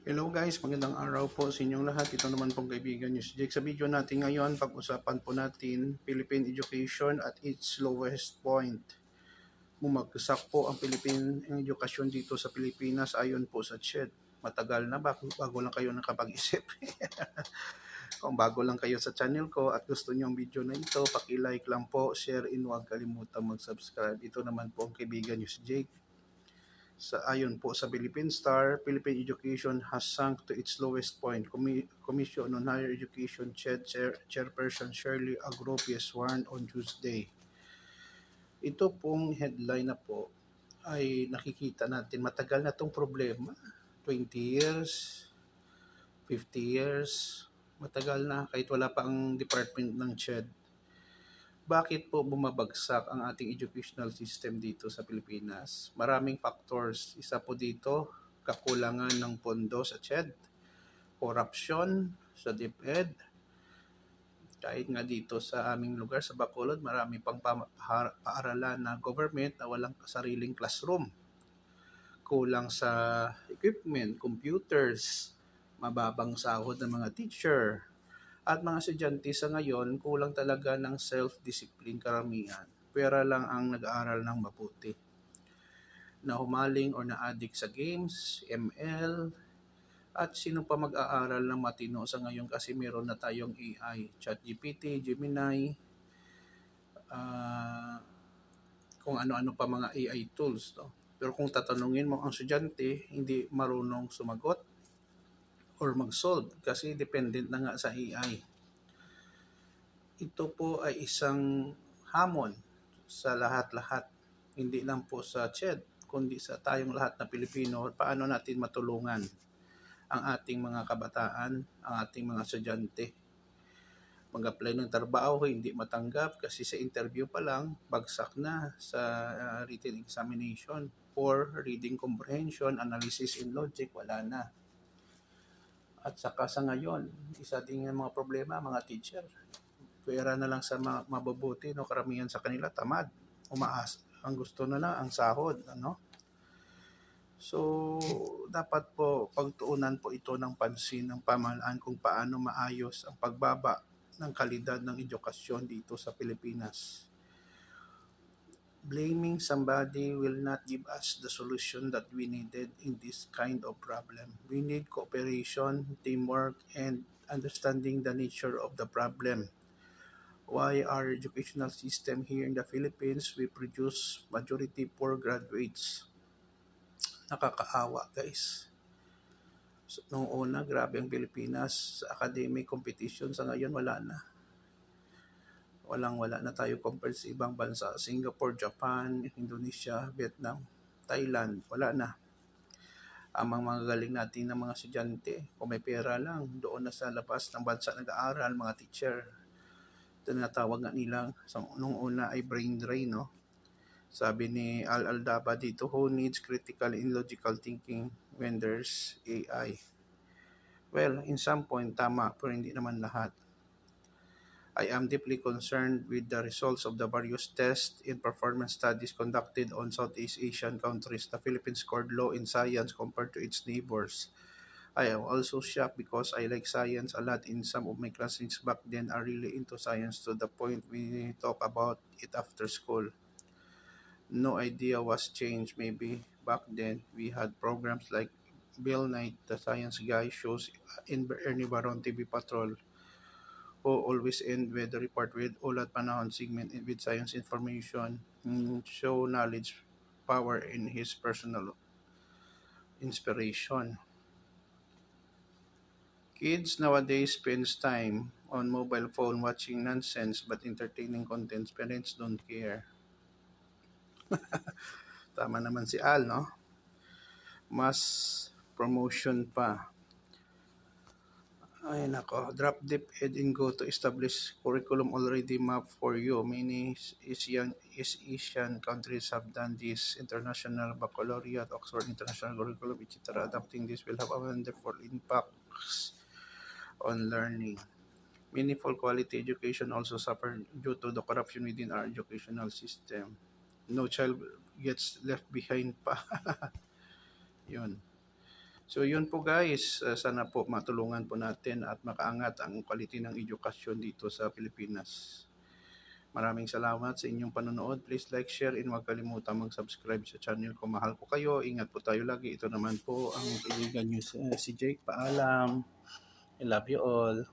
Hello guys, magandang araw po sa inyong lahat. Ito naman pong kaibigan nyo si Jake. Sa video natin ngayon, pag-usapan po natin Philippine education at its lowest point. Bumagsak po ang Philippine edukasyon dito sa Pilipinas ayon po sa CHED. Matagal na bago, bago lang kayo nakapag-isip. Kung bago lang kayo sa channel ko at gusto niyo ang video na ito, paki-like lang po, share, and huwag kalimutan mag-subscribe. Ito naman po ang kaibigan nyo si Jake sa ayon po sa Philippine Star, Philippine education has sunk to its lowest point. Commi- Commission on Higher Education Chair, Chair, Chairperson Shirley Agropies warned on Tuesday. Ito pong headline na po ay nakikita natin matagal na itong problema. 20 years, 50 years, matagal na kahit wala pa ang department ng CHED bakit po bumabagsak ang ating educational system dito sa Pilipinas? Maraming factors. Isa po dito, kakulangan ng pondo sa CHED, corruption sa DepEd, kahit nga dito sa aming lugar sa Bacolod, marami pang pa- pa- paaralan na government na walang sariling classroom. Kulang sa equipment, computers, mababang sahod ng mga teacher, at mga estudyante sa ngayon, kulang talaga ng self-discipline karamihan. Pera lang ang nag-aaral ng mabuti. Na humaling or na-addict sa games, ML, at sino pa mag-aaral ng matino sa ngayon kasi meron na tayong AI, ChatGPT, Gemini, ah, kung ano-ano pa mga AI tools. No? Pero kung tatanungin mo ang estudyante, hindi marunong sumagot or mag-solve kasi dependent na nga sa AI. Ito po ay isang hamon sa lahat-lahat, hindi lang po sa CHED, kundi sa tayong lahat na Pilipino, paano natin matulungan ang ating mga kabataan, ang ating mga estudyante. Mag-apply ng trabaho, hindi matanggap kasi sa interview pa lang, bagsak na sa uh, written examination for reading comprehension, analysis, and logic, wala na. At saka sa ngayon, isa din yung mga problema, mga teacher. Pera na lang sa ma- mabubuti, no? karamihan sa kanila tamad. Umaas. Ang gusto na lang, ang sahod. Ano? So, dapat po pagtuunan po ito ng pansin ng pamahalaan kung paano maayos ang pagbaba ng kalidad ng edukasyon dito sa Pilipinas. Blaming somebody will not give us the solution that we needed in this kind of problem. We need cooperation, teamwork, and understanding the nature of the problem. Why our educational system here in the Philippines, we produce majority poor graduates. Nakakaawa, guys. So, nung una, grabe ang Pilipinas sa academic competition. Sa ngayon, wala na. Walang wala na tayo compared sa ibang bansa. Singapore, Japan, Indonesia, Vietnam, Thailand, wala na. Ang mga magagaling natin ng mga estudyante, kung may pera lang, doon na sa labas ng bansa nag-aaral, mga teacher. Ito na natawag nga nilang, so, nung una ay brain drain, no? Sabi ni Al Aldaba dito, who needs critical and logical thinking when there's AI? Well, in some point, tama, pero hindi naman lahat. I am deeply concerned with the results of the various tests and performance studies conducted on Southeast Asian countries. The Philippines scored low in science compared to its neighbors. I am also shocked because I like science a lot and some of my classmates back then are really into science to the point we talk about it after school. No idea was changed maybe back then we had programs like Bill Knight, the science guy, shows in Ernie Baron TV Patrol who always end the report with ulat panahon segment with science information show knowledge power in his personal inspiration. Kids nowadays spends time on mobile phone watching nonsense but entertaining contents. Parents don't care. Tama naman si Al, no? Mas promotion pa. Ay nako, drop deep ed and go to establish curriculum already map for you. Many Asian, East Asian countries have done this. International Baccalaureate, Oxford International Curriculum, etc. Adapting this will have a wonderful impacts on learning. Meaningful quality education also suffer due to the corruption within our educational system. No child gets left behind pa. Yun. So yun po guys, Uh, sana po matulungan po natin at makaangat ang quality ng edukasyon dito sa Pilipinas. Maraming salamat sa inyong panonood. Please like, share, and huwag kalimutan mag-subscribe sa channel ko. Mahal ko kayo. Ingat po tayo lagi. Ito naman po ang kaibigan nyo si si Jake. Paalam. I love you all.